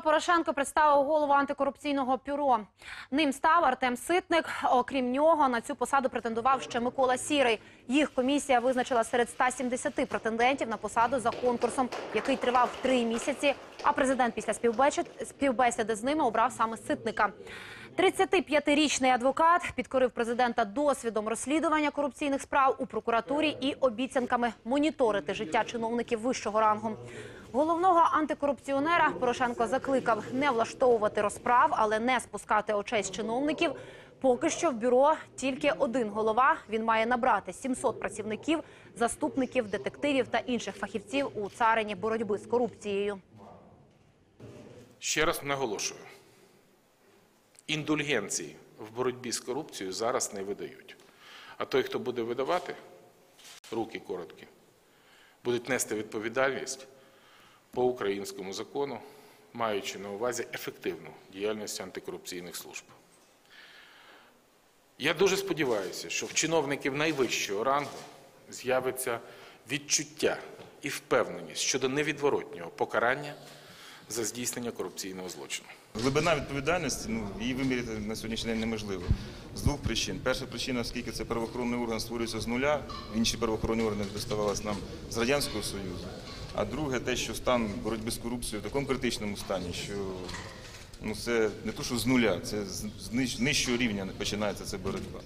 Порошенко представив голову антикорупційного бюро. Ним став Артем Ситник. Окрім нього, на цю посаду претендував ще Микола Сірий. Їх комісія визначила серед 170 претендентів на посаду за конкурсом, який тривав три місяці. А президент після співбесід- співбесіди з ними обрав саме Ситника. 35-річний адвокат підкорив президента досвідом розслідування корупційних справ у прокуратурі і обіцянками моніторити життя чиновників вищого рангу. Головного антикорупціонера Порошенко закликав не влаштовувати розправ, але не спускати очей з чиновників. Поки що в бюро тільки один голова. Він має набрати 700 працівників, заступників, детективів та інших фахівців у царині боротьби з корупцією. Ще раз наголошую: індульгенції в боротьбі з корупцією зараз не видають. А той, хто буде видавати, руки короткі, будуть нести відповідальність по українському закону, маючи на увазі ефективну діяльність антикорупційних служб. Я дуже сподіваюся, що в чиновників найвищого рангу з'явиться відчуття і впевненість щодо невідворотнього покарання за здійснення корупційного злочину. Глибина відповідальності, ну, її виміряти на сьогоднішній день неможливо. З двох причин. Перша причина, оскільки це правоохоронний орган створюється з нуля, інші правоохоронні органи доставалися нам з Радянського Союзу. А друге, те, що стан боротьби з корупцією в такому критичному стані, що ну, це не то, що з нуля, це з нижчого рівня починається ця боротьба.